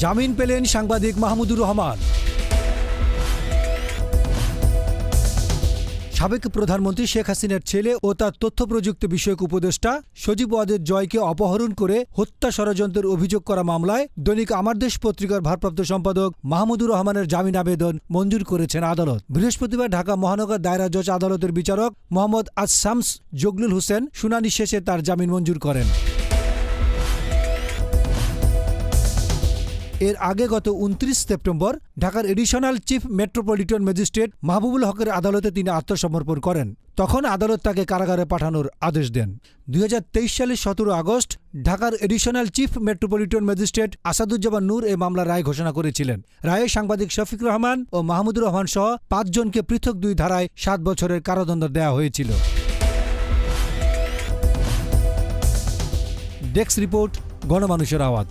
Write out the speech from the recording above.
জামিন পেলেন সাংবাদিক মাহমুদুর রহমান। সাবেক প্রধানমন্ত্রী শেখ হাসিনার ছেলে ও তার তথ্য প্রযুক্তি বিষয়ক উপদেষ্টা সজীব ওয়াদের জয়কে অপহরণ করে হত্যা ষড়যন্ত্রের অভিযোগ করা মামলায় দৈনিক আমার দেশ পত্রিকার ভারপ্রাপ্ত সম্পাদক মাহমুদুর রহমানের জামিন আবেদন মঞ্জুর করেছেন আদালত। বৃহস্পতিবার ঢাকা মহানগর দায়রা জজ আদালতের বিচারক মোহাম্মদ আজ আসামস জগলুল হোসেন শুনানি শেষে তার জামিন মঞ্জুর করেন। এর আগে গত উনত্রিশ সেপ্টেম্বর ঢাকার additional chief metropolitan magistrate Mahbubul হকের আদালতে তিনি আত্মসমর্পণ করেন। তখন আদালত তাকে কারাগারে পাঠানোর আদেশ দেন। দুই হাজার তেইশ সালের সতেরো আগস্ট ঢাকার additional chief metropolitan magistrate Asaduzzaman Nur এই মামলার রায় ঘোষণা করেছিলেন। রায়ে সাংবাদিক শফিক রহমান ও মাহমুদুর রহমান সহ পাঁচজনকে পৃথক দুই ধারায় সাত বছরের কারাদণ্ড দেওয়া হয়েছিল। ডেস্ক রিপোর্ট, গণমানুষের আওয়াজ।